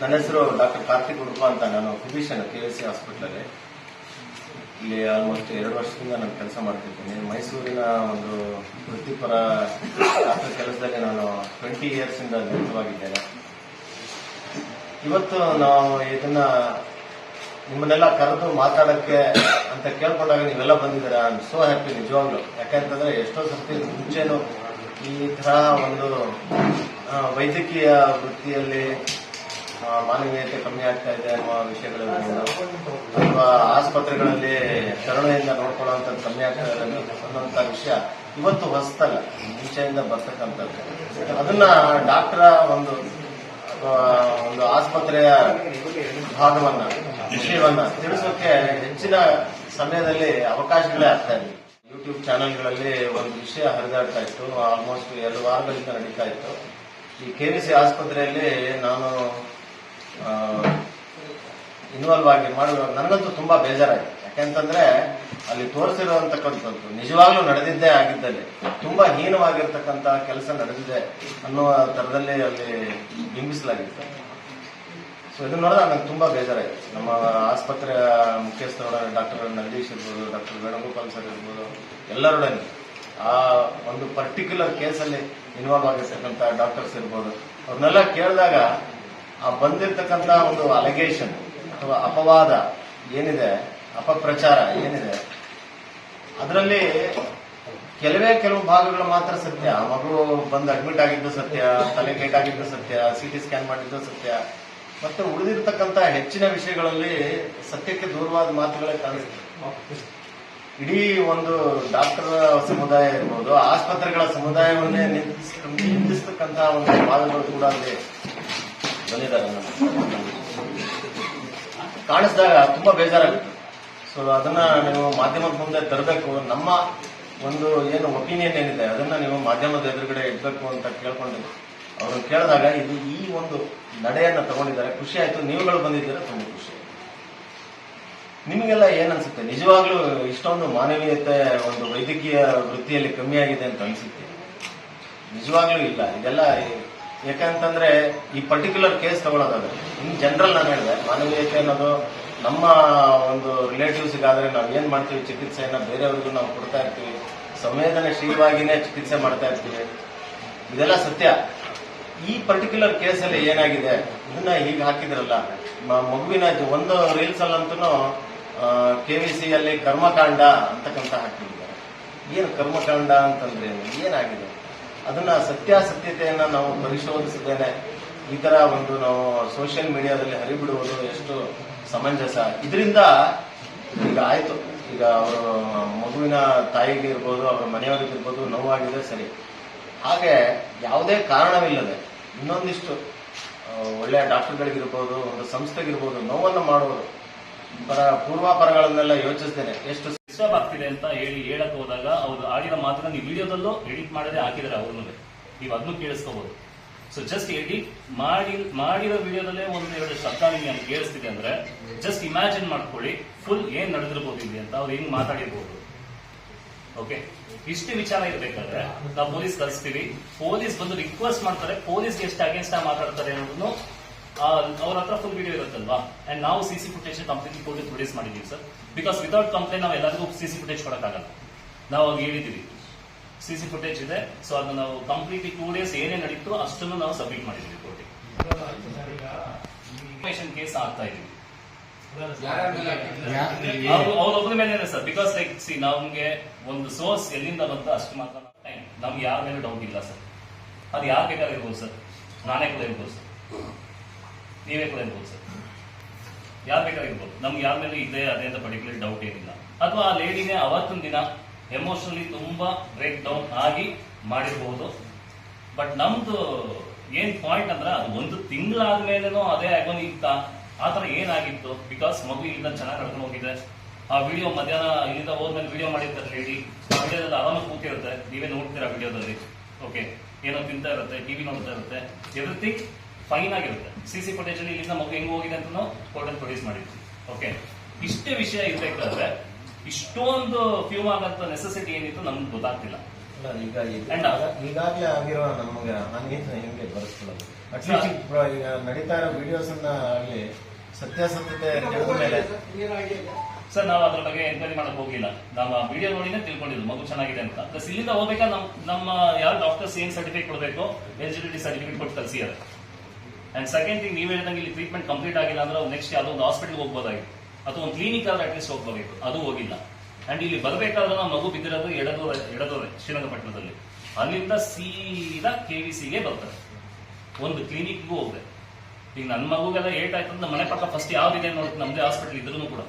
ನನ್ನ ಹೆಸರು ಡಾಕ್ಟರ್ ಕಾರ್ತಿಕ್ ಉಡುಪ ಅಂತ ನಾನು ಫಿಸಿಷಿಯನ್ ಕೆ ಎಸ್ ಸಿ ಹಾಸ್ಪಿಟ್ಲಲ್ಲಿ ಇಲ್ಲಿ ಆಲ್ಮೋಸ್ಟ್ ಎರಡು ವರ್ಷದಿಂದ ನಾನು ಕೆಲಸ ಮಾಡ್ತಿದ್ದೀನಿ. ಮೈಸೂರಿನ ಒಂದು ವೃತ್ತಿಪರ ಡಾಕ್ಟರ್ ಕೆಲಸದಲ್ಲಿ ನಾನು ಟ್ವೆಂಟಿ ಇಯರ್ಸ್ ಇಂದ ನಿರತವಾಗಿದ್ದೇನೆ. ಇವತ್ತು ನಾವು ಇದನ್ನ ನಿಮ್ಮನ್ನೆಲ್ಲ ಕರೆದು ಮಾತಾಡಕ್ಕೆ ಅಂತ ಕೇಳ್ಕೊಂಡಾಗ ನೀವೆಲ್ಲ ಬಂದಿದ್ದೀರಾ? ಐ ಸೋ ಹ್ಯಾಪಿ ನಿಜವಾಗ್ಲು. ಯಾಕಂತಂದ್ರೆ ಎಷ್ಟೋ ಸರ್ತಿ ಮುಂಚೆನು ಈ ತರ ಒಂದು ವೈದ್ಯಕೀಯ ವೃತ್ತಿಯಲ್ಲಿ ಮಾನವೀಯತೆ ಕಮ್ಮಿ ಆಗ್ತಾ ಇದೆ ಅನ್ನುವ ವಿಷಯಗಳನ್ನು ಅಥವಾ ಆಸ್ಪತ್ರೆಗಳಲ್ಲಿ ಕರುಣೆಯಿಂದ ನೋಡ್ಕೊಳ್ಳುವಂಥದ್ದು ಕಮ್ಮಿ ಆಗ್ತಾ ಇದೆ ಅನ್ನುವಂಥ ವಿಷಯ ಇವತ್ತು ಹೊಸತಲ್ಲ, ಮುಂಚೆಯಿಂದ ಬರ್ತಕ್ಕಂಥದ್ದು. ಅದನ್ನ ಡಾಕ್ಟರ ಒಂದು ಒಂದು ಆಸ್ಪತ್ರೆಯ ಭಾಗವನ್ನ, ವಿಷಯವನ್ನ ತಿಳಿಸೋಕೆ ಹೆಚ್ಚಿನ ಸಮಯದಲ್ಲಿ ಅವಕಾಶಗಳೇ ಆಗ್ತಾ ಇದೆ. ಯೂಟ್ಯೂಬ್ ಚಾನೆಲ್ಗಳಲ್ಲಿ ಒಂದು ವಿಷಯ ಹರಿದಾಡ್ತಾ ಇತ್ತು, ಆಲ್ಮೋಸ್ಟ್ ಎರಡು ವಾರಗಳಿಂದ ನಡೀತಾ ಇತ್ತು. ಈ ಸಿ ಆಸ್ಪತ್ರೆಯಲ್ಲಿ ನಾನು ಇನ್ವಾಲ್ವ್ ಆಗಿ ಮಾಡುವ ನನಗಂತೂ ತುಂಬಾ ಬೇಜಾರಾಗಿದೆ ಯಾಕೆಂತಂದ್ರೆ ಅಲ್ಲಿ ತೋರಿಸಿರುವಂತಕ್ಕಂಥದ್ದು ನಿಜವಾಗ್ಲೂ ನಡೆದಿದ್ದೇ ಆಗಿದ್ದಲ್ಲಿ, ತುಂಬಾ ಹೀನವಾಗಿರ್ತಕ್ಕಂಥ ಕೆಲಸ ನಡೆದಿದೆ ಅನ್ನುವ ತರದಲ್ಲಿ ಅಲ್ಲಿ ಬಿಂಬಿಸಲಾಗಿತ್ತು. ಸೊ ಇದನ್ನ ನೋಡಿದಾಗ ನನಗೆ ತುಂಬಾ ಬೇಜಾರಾಯಿತು. ನಮ್ಮ ಆಸ್ಪತ್ರೆಯ ಮುಖ್ಯಸ್ಥರೊಡನೆ ಡಾಕ್ಟರ್ ನಂದೀಶ್ ಇರ್ಬೋದು, ಡಾಕ್ಟರ್ ವೇಣುಗೋಪಾಲ್ ಸರ್ ಇರ್ಬೋದು, ಎಲ್ಲರೊಡನೆ ಆ ಒಂದು ಪರ್ಟಿಕ್ಯುಲರ್ ಕೇಸಲ್ಲಿ ಇನ್ವಾಲ್ವ್ ಆಗಿರ್ತಕ್ಕಂಥ ಡಾಕ್ಟರ್ಸ್ ಇರ್ಬೋದು, ಅವ್ರನ್ನೆಲ್ಲ ಕೇಳಿದಾಗ ಬಂದಿರ್ತಕ್ಕಂಥ ಒಂದು ಅಲಿಗೇಷನ್ ಅಥವಾ ಅಪವಾದ ಏನಿದೆ, ಅಪಪ್ರಚಾರ ಏನಿದೆ, ಅದರಲ್ಲಿ ಕೆಲವೇ ಕೆಲವು ಭಾಗಗಳು ಮಾತ್ರ ಸತ್ಯ. ಮಗಳು ಮಗು ಬಂದು ಅಡ್ಮಿಟ್ ಆಗಿದ್ದು ಸತ್ಯ, ತಲೆ ಗೇಟ್ ಆಗಿದ್ದು ಸತ್ಯ ಸಿ ಟಿ ಸ್ಕ್ಯಾನ್ ಮಾಡಿದ್ದು ಸತ್ಯ. ಮತ್ತೆ ಉಳಿದಿರ್ತಕ್ಕಂಥ ಹೆಚ್ಚಿನ ವಿಷಯಗಳಲ್ಲಿ ಸತ್ಯಕ್ಕೆ ದೂರವಾದ ಮಾತುಗಳೇ ಕಾಣಿಸ್ತದೆ ಇಡೀ ಒಂದು ಡಾಕ್ಟರ್ ಸಮುದಾಯ ಇರ್ಬೋದು, ಆಸ್ಪತ್ರೆಗಳ ಸಮುದಾಯವನ್ನೇ ನಿಂದಿಸ್- ನಿಂದಿಸ್ತಕ್ಕಂಥ ಒಂದು ವಾದಗಳು ಕೂಡ ಅಲ್ಲಿ ಬಂದಿದ್ದಾರೆ. ಕಾಣಿಸಿದಾಗ ತುಂಬಾ ಬೇಜಾರಾಗುತ್ತೆ. ಸೊ ಅದನ್ನ ನೀವು ಮಾಧ್ಯಮದ ಮುಂದೆ ತರಬೇಕು. ನಮ್ಮ ಒಂದು ಏನು ಒಪಿನಿಯನ್ ಏನಿದೆ, ಅದನ್ನ ನೀವು ಮಾಧ್ಯಮದ ಎದುರುಗಡೆ ಇಡಬೇಕು ಅಂತ ಕೇಳ್ಕೊಂಡು ಅವರು ಕೇಳಿದಾಗ ಇದು ಈ ಒಂದು ನಡೆಯನ್ನ ತಗೊಂಡಿದ್ದಾರೆ. ಖುಷಿ ಆಯ್ತು. ನೀವುಗಳು ಬಂದಿದ್ದೀರಾ? ತುಂಬ ಖುಷಿ ನಿಮಗೆಲ್ಲ ಅನ್ಸುತ್ತೆ? ನಿಜವಾಗ್ಲೂ ಇಷ್ಟೊಂದು ಮಾನವೀಯತೆ ಒಂದು ವೈದ್ಯಕೀಯ ವೃತ್ತಿಯಲ್ಲಿ ಕಮ್ಮಿ ಆಗಿದೆ ಅಂತ ಅನ್ಸುತ್ತೆ? ನಿಜವಾಗ್ಲೂ ಇಲ್ಲ. ಇದೆಲ್ಲ ಯಾಕಂತಂದ್ರೆ ಈ ಪರ್ಟಿಕ್ಯುಲರ್ ಕೇಸ್ ತಗೊಳ್ಳೋದಾದ್ರೆ ಇನ್ ಜನರಲ್ ನಾನು ಹೇಳಿದೆ, ಮಾನವೀಯತೆ ಅನ್ನೋದು ನಮ್ಮ ಒಂದು ರಿಲೇಟಿವ್ಸ್ಗಾದ್ರೆ ನಾವು ಏನ್ ಮಾಡ್ತೀವಿ, ಚಿಕಿತ್ಸೆಯನ್ನ ಬೇರೆಯವ್ರಿಗೂ ನಾವು ಕೊಡ್ತಾ ಇರ್ತೀವಿ, ಸಂವೇದನಾಶೀಲವಾಗಿನೇ ಚಿಕಿತ್ಸೆ ಮಾಡ್ತಾ ಇರ್ತೀವಿ. ಇದೆಲ್ಲ ಸತ್ಯ. ಈ ಪರ್ಟಿಕ್ಯುಲರ್ ಕೇಸಲ್ಲಿ ಏನಾಗಿದೆ, ಇದನ್ನ ಹೀಗೆ ಹಾಕಿದ್ರಲ್ಲ ಮಗುವಿನ ಒಂದು ರೀಲ್ಸ್ ಅಲ್ಲಂತೂ ಕೆ ವಿ ಸಿ ಅಲ್ಲಿ ಕರ್ಮಕಾಂಡ ಅಂತಕ್ಕಂತ ಹಾಕಿದ್ದಾರೆ. ಏನು ಕರ್ಮಕಾಂಡ ಅಂತಂದ್ರೆ ಏನಾಗಿದೆ? ಅದನ್ನ ಸತ್ಯಾಸತ್ಯತೆಯನ್ನ ನಾವು ಪರಿಶೋಧಿಸಿದ್ದೇನೆ. ಈ ತರ ಒಂದು ನಾವು ಸೋಷಿಯಲ್ ಮೀಡಿಯಾದಲ್ಲಿ ಹರಿಬಿಡುವುದು ಎಷ್ಟು ಸಮಂಜಸ. ಇದರಿಂದ ಈಗ ಆಯ್ತು. ಈಗ ಅವರು ಮಗುವಿನ ತಾಯಿಗೆ ಇರ್ಬೋದು, ಅವರ ಮನೆಯವರಿಗೆ ಇರ್ಬೋದು, ನೋವಾಗಿದೆ, ಸರಿ. ಹಾಗೆ ಯಾವುದೇ ಕಾರಣವಿಲ್ಲದೆ ಇನ್ನೊಂದಿಷ್ಟು ಒಳ್ಳೆಯ ಡಾಕ್ಟರ್ಗಳಿಗಿರ್ಬೋದು ಒಂದು ಸಂಸ್ಥೆಗಿರ್ಬೋದು ನೋವನ್ನು ಮಾಡುವುದು. ಪರ, ಪೂರ್ವಾಪರಗಳನ್ನೆಲ್ಲ ಯೋಚಿಸ್ತೇನೆ ಎಷ್ಟು ಡಿಸ್ಟರ್ಬ್ ಆಗ್ತಿದೆ ಅಂತ ಹೇಳಿ ಹೇಳಕ್ ಹೋದಾಗ ಅವ್ರು ಆಡಿದ ಮಾತನ್ನ ನೀವು ವಿಡಿಯೋದಲ್ಲೂ ಎಡಿಟ್ ಮಾಡದೆ ಹಾಕಿದಾರೆ ಅವ್ರನ್ನು ನೀವು ಅದನ್ನು ಕೇಳಿಸ್ಕೋಬಹುದು ಸೊ ಜಸ್ಟ್ ಎಡಿಟ್ ಮಾಡಿ, ಮಾಡಿರೋ ವಿಡಿಯೋದಲ್ಲೇ ಒಂದು ಎರಡು ಶಬ್ದ ನಿಮ್ಗೆ ಕೇಳಿಸ್ತಿದೆ ಅಂದ್ರೆ ಜಸ್ಟ್ ಇಮ್ಯಾಜಿನ್ ಮಾಡ್ಕೊಳ್ಳಿ ಫುಲ್ ಏನ್ ನಡೆದಿರ್ಬೋದು ಇಲ್ಲಿ ಅಂತ ಅವ್ರು ಹೆಂಗ್ ಮಾತಾಡಿರ್ಬೋದು. ಓಕೆ ಇಷ್ಟು ವಿಚಾರ ಇರ್ಬೇಕಾದ್ರೆ, ನಾವು ಪೊಲೀಸ್ ಕಳಿಸ್ತೀವಿ. ಪೊಲೀಸ್ ಬಂದು ರಿಕ್ವೆಸ್ಟ್ ಮಾಡ್ತಾರೆ ಪೊಲೀಸ್ ಎಷ್ಟು ಅಗೇನ್ಸ್ಟ್ ಮಾತಾಡ್ತಾರೆ ಅನ್ನೋದನ್ನು ಅವ್ರ ಹತ್ರ ಫುಲ್ ವಿಡಿಯೋ ಇರುತ್ತಲ್ವಾ? ಅಂಡ್ ನಾವು ಸಿ ಫುಟೇಜ್ ಕಂಪ್ಲೀಟ್ಲಿ ಕೊಟ್ಟು ಪ್ರೊಡ್ಯೂಸ್ ಮಾಡಿದ್ದೀವಿ ಸರ್ ಬಿಕಾಸ್ ವಿತೌಟ್ ಕಂಪ್ಲೇಂಟ್ ನಾವು ಎಲ್ಲರಿಗೂ ಸಿಸಿ ಫುಟೇಜ್ ಕೊಡೋಕ್ಕಾಗಲ್ಲ. ನಾವು ಅವಾಗ ಹೇಳಿದೀವಿ ಸಿಸಿ ಫುಟೇಜ್ ಇದೆ. ಸೊ ಅದನ್ನ ನಾವು ಕಂಪ್ಲೀಟ್ಲಿ ಟೂ ಡೇಸ್ ಏನೇ ನಡೀತು ಅಷ್ಟನ್ನು ನಾವು ಸಬ್ಮಿಟ್ ಮಾಡಿದ್ದೀವಿ ಕೋರ್ಟಿಗೆ. ಕೇಸ್ ಆಗ್ತಾ ಇದೀವಿ ಅವ್ರು ಅವ್ರೊಬ್ಬರ ಮೇಲೆ ಸರ್ ಬಿಕಾಸ್ ಲೈಕ್ ಸಿ ನಮ್ಗೆ ಒಂದು ಸೋರ್ಸ್ ಎಲ್ಲಿಂದ ಬಂತ ಅಷ್ಟು ಮಾತ್ರ ನಮ್ಗೆ ಯಾರ ಮೇಲೆ ಡೌಟ್ ಇಲ್ಲ ಸರ್ ಅದು ಯಾರು ಬೇಕಾದ್ರೆ ಇರ್ಬೋದು ಸರ್ ನಾನೇ ಕೂಡ ಇರ್ಬೋದು ಸರ್ ನೀವೇ ಕೂಡ ಇರ್ಬೋದು ಸರ್ ಯಾರು ಬೇಕಾಗಿರ್ಬೋದು? ನಮ್ಗೆ ಯಾರ ಮೇಲೆ ಇದೆ ಅದೇ ಅಂತ ಪರ್ಟಿಕ್ಯುಲರ್ ಡೌಟ್ ಏನಿಲ್ಲ. ಅಥವಾ ಆ ಲೇಡಿನೇ ಅವತ್ತಿನ ದಿನ ಎಮೋಷನಲಿ ತುಂಬಾ ಬ್ರೇಕ್ ಡೌನ್ ಆಗಿ ಮಾಡಿರ್ಬಹುದು ಬಟ್ ನಮ್ದು ಏನ್ ಪಾಯಿಂಟ್ ಅಂದ್ರೆ ಅದು ಒಂದು ತಿಂಗಳಾದ್ಮೇಲೆನೂ ಅದೇ ಆಗೋನಿ ಇತ್ತ ಆತರ ತರ ಏನಾಗಿತ್ತು? ಬಿಕಾಸ್ ಮಗು ಇಲ್ಲಿಂದ ಚೆನ್ನಾಗಿ ನಡ್ಕೊಂಡು ಹೋಗಿದೆ ಆ ವಿಡಿಯೋ ಮಧ್ಯಾಹ್ನ ಇಲ್ಲಿಂದ ಹೋದ್ಮೇಲೆ ವಿಡಿಯೋ ಮಾಡಿರ್ತಾರೆ ಲೇಡಿ ಆ ವಿಡಿಯೋದಲ್ಲಿ ಆರಾಮಾಗಿ ಕೂತಿರುತ್ತೆ. ನೀವೇ ನೋಡ್ತೀರಾ ವಿಡಿಯೋದಲ್ಲಿ ಓಕೆ ಏನೋ ತಿಂತಾ ಇರುತ್ತೆ ಟಿವಿ ನೋಡ್ತಾ ಇರುತ್ತೆ. ಎವ್ರಿಥಿಂಗ್ ಫೈನ್ ಆಗಿರುತ್ತೆ. ಸಿ ಸಿ ಫುಟೇಜ್ ಅಲ್ಲಿ ಇಲ್ಲಿಂದ ಮಗು ಹೆಂಗ್ ಹೋಗಿದೆ ಅಂತ ಕೋರ್ಟಲ್ಲಿ ಪ್ರೊಡ್ಯೂಸ್ ಮಾಡಿದ್ವಿ ಓಕೆ ಇಷ್ಟೇ ವಿಷಯ ಇರ್ಬೇಕಾದ್ರೆ ಇಷ್ಟೊಂದು ಫ್ಯೂಮ್ ಆಗಂತ ನೆಸೆಸಿಟಿ ಏನಿತ್ತು ನಮ್ಗೆ ಗೊತ್ತಾಗ್ತಿಲ್ಲ. ಅಲ್ಲ ಈಗ ಈಗಾಗಲೇ ಆಗಿರೋ ನಮಗೆ ಹಾನಿ ಹೆಂಗೆ ಬರೆಸ್ಕೊಳ್ಳೋದು ಅಟ್ಲೀಸ್ಟ್ ಈಗ ನಡೀತಾ ಇರೋ ವಿಡಿಯೋಸ್ ಅನ್ನ ಆಗ್ಲಿ ಸತ್ಯಾಸತ್ಯತೆ ತಿಳಿದ ಮೇಲೆ. ಸರ್ ನಾವು ಅದ್ರ ಬಗ್ಗೆ ಎನ್ಕ್ವೈರಿ ಮಾಡಕ್ ಹೋಗಿಲ್ಲ. ನಾವು ಆ ವಿಡಿಯೋ ನೋಡಿನೇ ತಿಳ್ಕೊಂಡಿದ್ದು ಮಗು ಚೆನ್ನಾಗಿದೆ ಅಂತ. ಪ್ಲಸ್ ಇಲ್ಲಿಂದ ಹೋಗ್ಬೇಕಾ ನಮ್ ನಮ್ಮ ಯಾರು ಡಾಕ್ಟರ್ಸ್ ಏನ್ ಸರ್ಟಿಫಿಕೇಟ್ ಕೊಡಬೇಕು ಎಲಿಜಿಬಿಲಿಟಿ ಸರ್ಟಿಫಿಕೇಟ್ ಕೊಟ್ಟು ಕಳಿಸಿದ್ದಾರೆ. ಅಂಡ್ ಸೆಕೆಂಡ್ ಥಿಂಗ್ ನೀವು ಹೇಳಿದಂಗೆ ಇಲ್ಲಿ ಟ್ರೀಟ್ಮೆಂಟ್ ಕಂಪ್ಲೀಟ್ ಆಗಿಲ್ಲ ಅಂದ್ರೆ ನೆಕ್ಸ್ಟ್ ಯಾವುದೋ ಒಂದು ಹಾಸ್ಪಿಟಲ್ ಹೋಗ್ಬೋದಾಗಿತ್ತು. ಅಥವಾ ಒಂದು ಕ್ಲಿನಿಕ್ ಆದ್ರೆ ಅಟ್ಲೀಸ್ಟ್ ಹೋಗ್ಬೋದಾಗಿತ್ತು. ಅದು ಹೋಗಿಲ್ಲ. ಅಂಡ್ ಇಲ್ಲಿ ಬರಬೇಕಾದ್ರೆ ನಾವು ಮಗು ಬಿದ್ದಿರೋದು ಎಡದೋ ಎಡದೋರೆ, ಶ್ರೀರಂಗಪಟ್ಟಣದಲ್ಲಿ. ಅಲ್ಲಿಂದ ಸೀದಾ ಕೆ ವಿ ಸಿಗೆ ಬರ್ತಾರೆ. ಒಂದು ಕ್ಲಿನಿಕ್ಗೂ ಹೋಗಿದೆ. ಈಗ ನನ್ನ ಮಗುಗೆಲ್ಲ ಏಟ್ ಆಯ್ತು ಅಂದ್ರೆ ಮನೆ ಪಕ್ಕ ಫಸ್ಟ್ ಯಾವ್ದಿದೆ ನೋಡಿ ನಮ್ದೇ ಹಾಸ್ಪಿಟಲ್ ಇದ್ರೂ ಕೂಡ.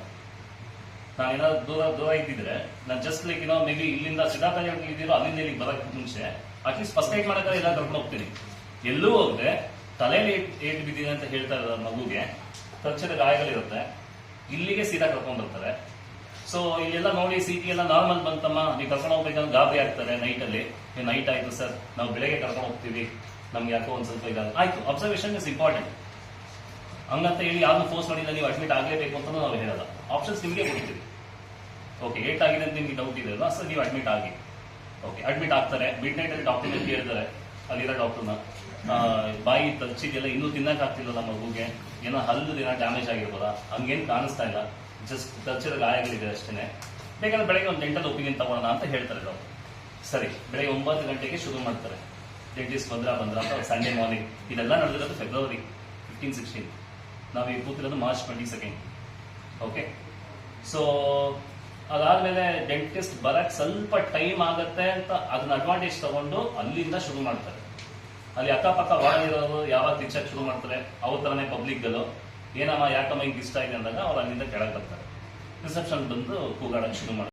ನಾನು ಏನಾದ್ರು ದೂರ ದೂರ ಇದ್ದಿದ್ರೆ, ನಾನು ಜಸ್ಟ್ ಲೈಕ್ ಏನೋ ಮೇ ಬಿ ಇಲ್ಲಿಂದ ಸಿದ್ಧಾರ್ಥ ಇದ್ದೀರೋ ಅಲ್ಲಿಂದ ಇಲ್ಲಿಗೆ ಬರೋಕ್ಕೆ ಮುಂಚೆ ಅಟ್ಲೀಸ್ಟ್ ಫಸ್ಟ್ ಏಟ್ ಮಾಡೋಕೆ ಎಲ್ಲ ಕರ್ಕೊಂಡು ಹೋಗ್ತೀನಿ. ಎಲ್ಲೂ ಹೋಗದೆ ತಲೆಯಲ್ಲಿ ಏಟ್ ಬಿದ್ದಿದೆ ಅಂತ ಹೇಳ್ತಾ ಇದ್ದಾರೆ ಮಗುಗೆ, ತಕ್ಷಣ ಗಾಯಗಳಿರುತ್ತೆ. ಇಲ್ಲಿಗೆ ಸೀದಾ ಕರ್ಕೊಂಡು ಬರ್ತಾರೆ. ಸೊ ಇಲ್ಲೆಲ್ಲ ನೋಡಿ ಸಿಟಿ ಎಲ್ಲ ನಾರ್ಮಲ್ ಬಂತಮ್ಮ. ನೀವು ಕರ್ಕೊಂಡು ಹೋಗ್ಬೇಕಂದ್ರೆ ಗಾಬರಿ ಆಗ್ತಾರೆ ನೈಟ್ ಅಲ್ಲಿ. ನೈಟ್ ಆಯ್ತು ಸರ್ ನಾವು ಬೆಳಗ್ಗೆ ಕರ್ಕೊಂಡು ಹೋಗ್ತೀವಿ. ನಮ್ಗೆ ಯಾಕೋ ಒಂದ್ ಸ್ವಲ್ಪ ಇದಾಗ ಆಯ್ತು ಅಬ್ಸರ್ವೇಷನ್ ಇಸ್ ಇಂಪಾರ್ಟೆಂಟ್ ಹಂಗಂತ ಹೇಳಿ ಯಾವ್ದು ಫೋರ್ಸ್ ಮಾಡಿಲ್ಲ, ನೀವು ಅಡ್ಮಿಟ್ ಆಗಲೇಬೇಕು ಅಂತ ನಾವು ಹೇಳಲ್ಲ. ಆಪ್ಷನ್ಸ್ ನಿಮಗೆ ಕೊಡ್ತೀವಿ. ಓಕೆ ಏಟ್ ಆಗಿದೆ ಅಂತ ನಿಮ್ಗೆ ಡೌಟ್ ಇದೆ ಅಲ್ವಾ? ಸರ್ ನೀವು ಅಡ್ಮಿಟ್ ಆಗಿ. ಓಕೆ ಅಡ್ಮಿಟ್ ಆಗ್ತಾರೆ. ಮಿಡ್ ನೈಟ್ ಅಲ್ಲಿ ಡಾಕ್ಟರ್ ಕೇಳ್ತಾರೆ? ಅಲ್ಲಿರೋ ಡಾಕ್ಟರ್ನ ಬಾಯಿ ತಚ್ಚಿದೆಲ್ಲ ಇನ್ನೂ ತಿನ್ನಕ್ ಆಗ್ತಿಲ್ಲ ಮಗುಗೆ ಏನೋ ಹಲ್ಲು ದಿನ ಡ್ಯಾಮೇಜ್ ಆಗಿರ್ಬೋದಾ? ಹಂಗೇನು ಕಾಣಿಸ್ತಾ ಇಲ್ಲ. ಜಸ್ಟ್ ತಚ್ಚಿದ ಗಾಯಗಳಿದೆ ಅಷ್ಟೇ ಬೇಕಾದ್ರೆ ಬೆಳಗ್ಗೆ ಒಂದು ಡೆಂಟಲ್ ಒಪಿನಿಯನ್ ತಗೊಳ್ಳೋಣ ಅಂತ ಹೇಳ್ತಾರೆ ಅವರು. ಸರಿ, ಬೆಳಗ್ಗೆ ಒಂಬತ್ತು ಗಂಟೆಗೆ ಶುರು ಮಾಡ್ತಾರೆ. ಡೆಂಟಿಸ್ಟ್ ಬಂದ್ರ ಬಂದ್ರ ಅಂತ ಸಂಡೇ ಮಾರ್ನಿಂಗ್ ಇದೆಲ್ಲ ನಡೆದಿರೋದು ಫೆಬ್ರವರಿ ಫಿಫ್ಟೀನ್ ಸಿಕ್ಸ್ಟೀನ್ ನಾವು ಈಗ ಕೂತಿರೋದು March twenty second okay so ಅದಾದ್ಮೇಲೆ ಡೆಂಟಿಸ್ಟ್ ಬರಕ್ ಸ್ವಲ್ಪ ಟೈಮ್ ಆಗತ್ತೆ ಅಂತ ಅದನ್ನ ಅಡ್ವಾಂಟೇಜ್ ತಗೊಂಡು ಅಲ್ಲಿಂದ ಶುರು ಮಾಡ್ತಾರೆ. ಅಲ್ಲಿ ಅಕ್ಕಪಕ್ಕ ವಾರ್ಡ್ ಯಾವಾಗ ಟೀಚರ್ ಶುರು ಮಾಡ್ತಾರೆ, ಅವ್ರ ತರನೇ ಪಬ್ಲಿಕ್ ಗಲು ಏನಮ್ಮ, ಯಾಕಮ್ಮ ಹಿಂಗೆ ಇಷ್ಟ ಇದೆ ಅಂದಾಗ ಅವ್ರು ಅಲ್ಲಿಂದ ಕೆಳಗೆ ಬರ್ತಾರೆ. ರಿಸೆಪ್ಷನ್ ಬಂದು ಕೂಗಾಡಕ್ಕೆ ಶುರು ಮಾಡ್ತಾರೆ.